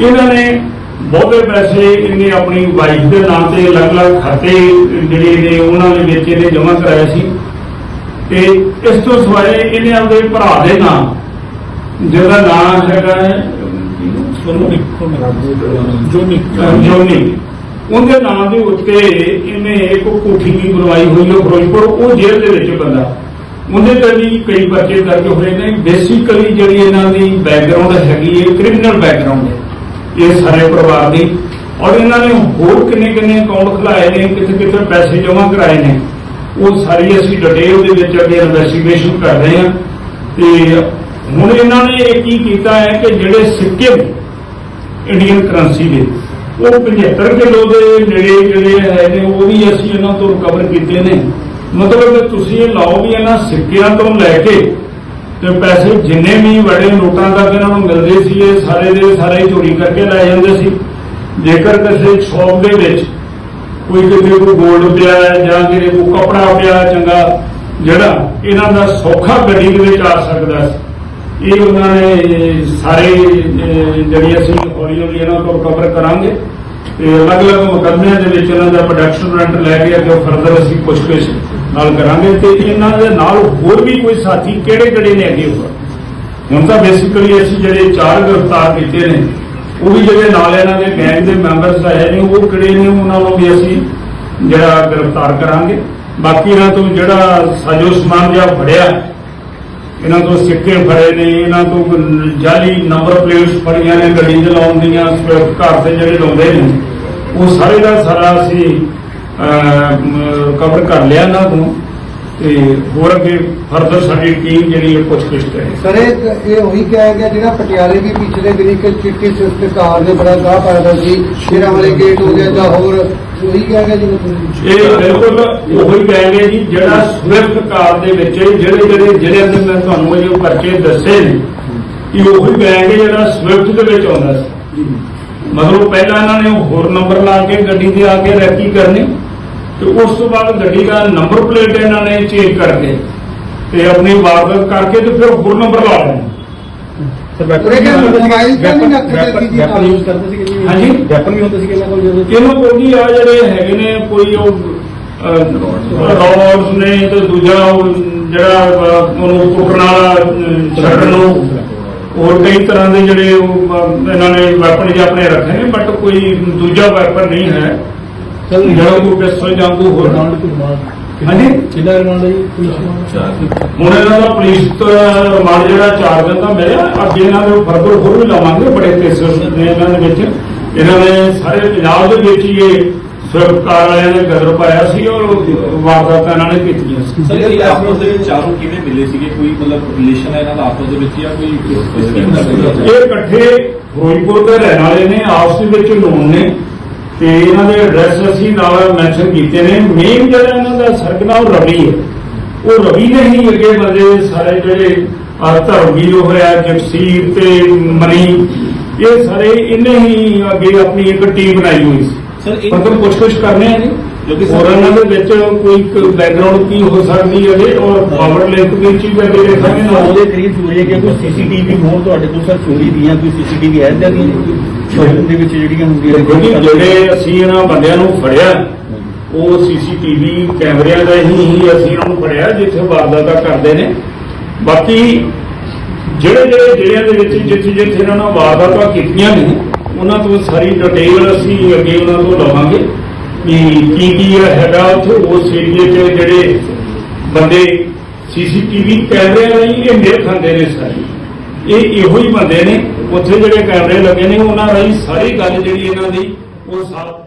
ਇਹਨਾਂ ਨੇ ਬਹੁਤੇ ਪੈਸੇ ਇਹਨੇ ਆਪਣੀ ਵਾਈਫ ਦੇ ਨਾਮ ਤੇ ਅਲੱਗ-ਅਲੱਗ ਖਾਤੇ ਜਿਹੜੇ ਨੇ ਉਹਨਾਂ ਦੇ ਵਿੱਚ ਇਹਨੇ ਜਮ੍ਹਾਂ ਕਰਾਇਆ ਸੀ। ਤੇ ਇਸ ਤੋਂ ਸਿਵਾਏ ਇਹਨੇ ਆਪਣੇ ਭਰਾ ਦੇ ਨਾਮ ਜਿਹਦਾ ਨਾਮ ਹੈਗਾ ਜੋਨੀ। ਜੋਨੀ। ਉਹਦੇ ਨਾਮ ਦੇ ਉੱਤੇ ਇਹਨੇ ਇੱਕ ਕੋਠੀ ਵੀ ਬਣਵਾਈ ਹੋਈ ਹੈ ਫਿਰੋਜ਼ਪੁਰ ਉਹ ਜੇਲ੍ਹ ਦੇ ਵਿੱਚ ਬੰਦਾ। ਉਹਦੇ ਤੇ ਵੀ ਕਈ ਪਰਚੇ ਦਰਜ ਹੋਏ ਨੇ। ਬੇਸਿਕਲੀ ਜਿਹੜੀ ਇਹਨਾਂ ਦੀ ਬੈਕਗ੍ਰਾਉਂਡ ਹੈਗੀ ਹੈ ਕ੍ਰਿਮੀਨਲ ਬੈਕਗ੍ਰਾਉਂਡ ਹੈ। ਇਹ ਸਾਰੇ ਪਰਿਵਾਰ ਦੀ। ਔਰ ਇਹਨਾਂ ਨੇ ਹੋਰ ਕਿੰਨੇ ਕਿੰਨੇ ਅਕਾਊਂਟ ਖੁਲਾਏ ਨੇ ਕਿੱਥੇ ਕਿੱਥੇ ਪੈਸੇ ਜਮ੍ਹਾਂ ਕਰਾਏ ਨੇ। ਉਹ ਸਾਰੀ ਅਸੀਂ ਡਿਟੇਲ ਦੇ ਵਿੱਚ ਅੱਗੇ ਇਨਵੈਸਟੀਗੇਸ਼ਨ ਕਰ ਰਹੇ ਹਾਂ। ਤੇ ਹੁਣ ਇਹਨਾਂ ਨੇ ਇਹ ਕੀ ਕੀਤਾ ਹੈ ਕਿ ਜਿਹੜੇ ਸਿੱਕੇ ਇੰਡੀਅਨ ਕਰੰਸੀ ਦੇ, ਉਹ 75 ਕਿਲੋ ਦੇ ਨੇੜੇ ਜਿਹੜੇ ਹੈ ਨੇ, ਉਹ ਵੀ ਅਸੀਂ ਇਹਨਾਂ ਤੋਂ ਰਿਕਵਰ ਕੀਤੇ ਨੇ। ਮਤਲਬ ਤੁਸੀਂ ਇਹ ਲਾਓ ਵੀ ਇਹਨਾਂ ਸਿੱਕਿਆਂ ਤੋਂ ਲੈ ਕੇ ਤੇ ਪੈਸੇ ਜਿੰਨੇ ਵੀ ਵੱਡੇ ਨੋਟਾਂ ਤੱਕ ਇਹਨਾਂ ਨੂੰ ਮਿਲਦੇ ਸੀ, ਇਹ ਸਾਰੇ ਦੇ ਸਾਰੇ ਚੋਰੀ ਕਰਕੇ ਲੈ ਜਾਂਦੇ ਸੀ। ਜੇਕਰ ਕਿਸੇ ਸ਼ੌਪ ਦੇ ਵਿੱਚ ਕੋਈ ਕਿਤੇ ਕੋਈ ਗੋਲਡ ਪਿਆ ਹੈ ਜਾਂ ਕਿਤੇ ਕੋਈ ਕਪੜਾ ਪਿਆ ਚੰਗਾ, ਜਿਹੜਾ ਇਹਨਾਂ ਦਾ ਸੌਖਾ ਗੱਡੀ ਦੇ ਵਿੱਚ ਆ ਸਕਦਾ ਸੀ। ਇਹ ਉਹਨਾਂ ਨੇ ਸਾਰੇ ਜਿਹੜੀ ਅਸੀਂ ਹੌਲੀ ਹੌਲੀ ਇਹਨਾਂ ਤੋਂ ਕਵਰ ਕਰਾਂਗੇ ਤੇ ਅਲੱਗ-ਅਲੱਗ ਮੁਕੱਦਮਿਆਂ ਦੇ ਵਿੱਚ ਇਹਨਾਂ ਦਾ ਪ੍ਰੋਡਕਸ਼ਨ ਰੈਂਟ ਲੈ ਕੇ ਅੱਗੇ ਫਰਦਰ ਅਸੀਂ ਪੁੱਛਗਿੱਛ ਨਾਲ ਕਰਾਂਗੇ ਤੇ ਇਹਨਾਂ ਦੇ ਨਾਲ ਹੋਰ ਵੀ ਕੋਈ ਸਾਥੀ ਕਿਹੜੇ-ਕਿਹੜੇ ਨੇ ਅੱਗੇ ਹੋਰ? ਹੁਣ ਤਾਂ ਬੇਸਿਕਲੀ ਅਸੀਂ ਜਿਹੜੇ ਚਾਰ ਗ੍ਰਿਫਤਾਰ ਕੀਤੇ ਨੇ, ਉਹ ਵੀ ਜਿਹੜੇ ਨਾਲ ਇਹਨਾਂ ਦੇ ਗੈਂਗ ਦੇ ਮੈਂਬਰਸ ਆਏ ਨੇ, ਉਹ ਕਿਹੜੇ ਨੇ ਉਹਨਾਂ ਨੂੰ ਵੀ ਅਸੀਂ ਜਿਹੜਾ ਗ੍ਰਿਫਤਾਰ ਕਰਾਂਗੇ। ਬਾਕੀ ਇਹਨਾਂ ਤੋਂ ਜਿਹੜਾ ਸਾਜੋ ਸਮਾਨ ਜਿਹਾ ਫੜਿਆ, ਇਹਨਾਂ ਤੋਂ ਸਿੱਕੇ ਫੜੇ ਨੇ, ਇਹਨਾਂ ਤੋਂ ਜਾਲੀ ਨੰਬਰ ਪਲੇਟਸ ਫੜੀਆਂ ਨੇ, ਗੱਡੀ ਚਲਾਉਣ ਦੀਆਂ ਘਰ ਕਾਰ ਤੇ ਜਿਹੜੇ ਲਾਉਂਦੇ ਨੇ, ਉਹ ਸਾਰੇ ਦਾ ਸਾਰਾ ਅਸੀਂ ਕਵਰ ਕਰ ਲਿਆ ਇਹਨਾਂ ਤੋਂ ਤੇ ਹੋਰ ਅੱਗੇ ਫਰਦਰ ਸਾਡੀ ਟੀਮ ਜਿਹੜੀ ਹੈ ਪੁੱਛਗਿੱਛ ਕਰੇ। ਸਰ ਇਹ ਇਹ ਉਹੀ ਕਿਹਾ ਗਿਆ ਜਿਹੜਾ ਪਟਿਆਲੇ ਵੀ ਪਿਛਲੇ ਦਿਨੀ ਕਿ ਚਿੱਟੀ ਸਿਫਟ ਕਾਰ ਦੇ ਬੜਾ ਗਾਹ ਪਾਇਆ ਸੀ ਸ਼ੇਰਾਂ ਵਾਲੇ ਗੇਟ ਹੋ ਗਿਆ ਜਾਂ ਹੋਰ ਉਹੀ ਕਿਹਾ ਗਿਆ ਜੀ ਮਤਲਬ ਇਹ ਬਿਲਕੁਲ ਉਹੀ ਕਹਾਂਗੇ ਜੀ ਜਿਹੜਾ ਸਵਿਫਟ ਕਾਰ ਦੇ ਵਿੱਚ ਜਿਹੜੇ ਜਿਹੜੇ ਜਿਹੜੇ ਅੰਦਰ ਮੈਂ ਤੁਹਾਨੂੰ ਇਹ ਪਰਚੇ ਦੱਸੇ ਨੇ ਇਹ ਉਹੀ ਕਹਾਂਗੇ ਜਿਹੜਾ ਸਵਿਫਟ ਦੇ ਵਿੱਚ ਆਉਂਦਾ ਸੀ। ਮਤਲਬ ਪਹਿਲਾਂ ਇਹਨਾਂ ਨੇ ਹੋਰ ਨੰਬਰ ਲਾ ਕੇ ਗੱਡੀ ਤੇ ਆ ਕੇ ਰੈਕੀ ਕਰਨੀ ਤੇ ਉਸ ਤੋਂ ਬਾਅਦ ਗੱਡੀ ਦਾ ਨੰਬਰ ਪਲੇਟ ਇਹਨਾਂ ਨੇ ਚੇਂਜ ਕਰਕੇ ਤੇ ਆਪਣੀ ਵਾਰਦਾਤ ਕਰਕੇ ਤੇ ਫਿਰ ਹੋਰ ਨੰਬਰ ਲਾ ਲੈਣਾ ਉਰੇ ਕਿ ਮੋਬਾਈਲ ਤਾਂ ਨਹੀਂ ਰੱਖਦੇ ਸੀ ਜੀ ਵੈਪਨ ਯੂਜ਼ ਕਰਦੇ ਸੀ ਕਿ ਹਾਂਜੀ। ਵੈਪਨ ਵੀ ਹੁੰਦੇ ਸੀ ਕਿ ਇਹਨਾਂ ਕੋਲ ਜਦੋਂ ਇਹਨੂੰ ਕੋਈ ਆ ਜਿਹੜੇ ਹੈਗੇ ਨੇ ਕੋਈ ਉਹ ਰੋਡਸ ਨੇ ਤੇ ਦੂਜਾ ਉਹ ਜਿਹੜਾ ਉਹਨੂੰ ਕੁੱਟਣ ਵਾਲਾ ਛੱਡਣ ਨੂੰ। ਹੋਰ ਕਈ ਤਰ੍ਹਾਂ ਦੇ ਜਿਹੜੇ ਇਹਨਾਂ ਨੇ ਵੈਪਨ ਜਿਹੇ ਆਪਣੇ ਰੱਖੇ ਨੇ ਬਟ ਕੋਈ ਦੂਜਾ ਵੈਪਨ ਨਹੀਂ ਹੈ। ਸਰ ਜਿਹੜਾ ਕੋਈ ਪਿਸਤਲ ਜਾਂ ਕੋਈ ਹੋਰ? ਰਿਮਾਂਡ ਤੋਂ ਬਾਅਦ ਹਾਂਜੀ? ਕਿੰਨਾ ਰਿਮਾਂਡ ਹੈ ਜੀ? ਪੁਲਿਸ ਨੂੰ? ਹੁਣ ਇਹਨਾਂ ਦਾ ਪੁਲਿਸ ਤੋਂ ਰਿਮਾਂਡ ਜਿਹੜਾ ਚਾਰ ਦਿਨ ਦਾ ਮਿਲਿਆ। ਅੱਗੇ ਇਹਨਾਂ ਦੇ ਫਰਦਰ ਹੋਰ ਵੀ ਲਾਵਾਂਗੇ ਬੜੇ ਕੇਸਸ ਨੇ ਇਹਨਾਂ ਦੇ ਵਿੱਚ। ਇਹਨਾਂ ਨੇ ਸਾਰੇ ਪੰਜਾਬ ਦੇ ਵਿੱਚ ਹੀ ਇਹ ਸਵਿਫਟ ਕਾਰ ਵਾਲਿਆਂ ਨੇ ਗਦਰ ਪਾਇਆ ਸੀ ਔਰ ਵਾਰਦਾਤਾਂ ਇਹਨਾਂ ਨੇ ਕੀਤੀਆਂ ਸੀ। ਸਰ ਇਹ ਆਪਸ ਦੇ ਵਿੱਚ ਚਾਰੋਂ ਕਿਵੇਂ ਮਿਲੇ ਸੀਗੇ? ਕੋਈ ਮਤਲਬ ਰਿਲੇਸ਼ਨ ਹੈ ਇਹਨਾਂ ਦਾ ਆਪਸ ਦੇ ਵਿੱਚ ਜਾਂ ਕੋਈ ਸਪੈਸਿਫਿਕ ਇਹ ਇਕੱਠੇ ਫਿਰੋਜ਼ਪੁਰ ਦੇ ਰਹਿਣ ਵਾਲੇ ਨੇ ਆਪਸ ਦੇ ਵਿੱਚ ਲੋਨ ਨੇ। ਤੇ ਇਹਨਾਂ ਦੇ ਐਡਰੈਸ ਅਸੀਂ ਨਾਲ ਮੈਂਸ਼ਨ ਕੀਤੇ ਨੇ। ਮੇਨ ਜਿਹੜਾ ਇਹਨਾਂ ਦਾ ਸਰਕਨਾ ਉਹ ਰਵੀ ਹੈ। ਉਹ ਰਵੀ ਨੇ ਹੀ ਅੱਗੇ ਬੰਦੇ ਸਾਰੇ ਜਿਹੜੇ ਆ ਧਰਮਵੀਰ ਹੋਇਆ ਜਗਸੀਰ ਤੇ ਮਨੀ ਇਹ ਸਾਰੇ ਇਹਨੇ ਹੀ ਅੱਗੇ ਆਪਣੀ ਇੱਕ ਟੀਮ ਬਣਾਈ ਹੋਈ ਸੀ। ਸਰ ਇਹ ਮਤਲਬ ਪੁੱਛ-ਪੁੱਛ ਕਰਨੇ ਆ ਜੀ। ਕਿਉਂਕਿ ਇਹਨਾਂ ਦੇ ਵਿੱਚ ਕੋਈ ਬੈਕਗ੍ਰਾਉਂਡ ਕੀ ਹੋ ਸਕਦੀ ਹੈ ਜੀ ਔਰ ਪਾਵਰ ਲਿੰਕ ਦੀ ਚੀਜ਼ ਅੱਗੇ ਦੇਖਾਂਗੇ ਨਾਲ ਉਹਦੇ ਕਰੀਬ ਚੋਰੀ ਕਿ ਕੋਈ ਸੀਸੀਟੀਵੀ ਹੋਰ ਤੁਹਾਡੇ ਕੋਲ ਸਰ ਚੋਰੀ ਦੀਆਂ ਕੋਈ ਸੀਸੀਟੀਵੀ ਹੈ ਇਦਾਂ ਦੀ ਸ਼ੋਰੂਮ ਦੇ ਵਿੱਚ ਜਿਹੜੀਆਂ ਹੁੰਦੀਆਂ ਨੇ? ਜਿਹੜੇ ਅਸੀਂ ਇਹਨਾਂ ਬੰਦਿਆਂ ਨੂੰ ਫੜਿਆ ਉਹ ਸੀਸੀਟੀਵੀ ਕੈਮਰਿਆਂ ਦਾ ਹੀ ਹੀ ਅਸੀਂ ਇਹਨਾਂ ਨੂੰ ਫੜਿਆ ਜਿੱਥੇ ਵਾਰਦਾਤਾਂ ਕਰਦੇ ਨੇ। ਬਾਕੀ ਜਿਹੜੇ ਜਿਹੜੇ ਜ਼ਿਲ੍ਹਿਆਂ ਦੇ ਵਿੱਚ ਜਿੱਥੇ ਜਿੱਥੇ ਇਹਨਾਂ ਨੇ ਵਾਰਦਾਤਾਂ ਕੀਤੀਆਂ ਨੇ ਉਹਨਾਂ ਤੋਂ ਸਾਰੀ ਡਿਟੇਲ ਅਸੀਂ ਅੱਗੇ ਉਹਨਾਂ ਤੋਂ ਲਵਾਂਗੇ। ਕਿ ਕੀ ਕੀ ਹੈਗਾ ਉੱਥੇ ਉਸ ਏਰੀਏ 'ਚ ਜਿਹੜੇ ਬੰਦੇ ਸੀਸੀਟੀਵੀ ਕੈਮਰੇ ਰਾਹੀਂ ਇਹ ਮੇਲ ਖਾਂਦੇ ਨੇ ਸਾਰੇ। ਇਹ ਇਹੋ ਹੀ ਬੰਦੇ ਨੇ, ਉੱਥੇ ਜਿਹੜੇ ਕੈਮਰੇ ਲੱਗੇ ਨੇ, ਉਹਨਾਂ ਰਾਹੀਂ ਸਾਰੀ ਗੱਲ ਜਿਹੜੀ ਇਹਨਾਂ ਦੀ, ਉਹ ਸਾਫ਼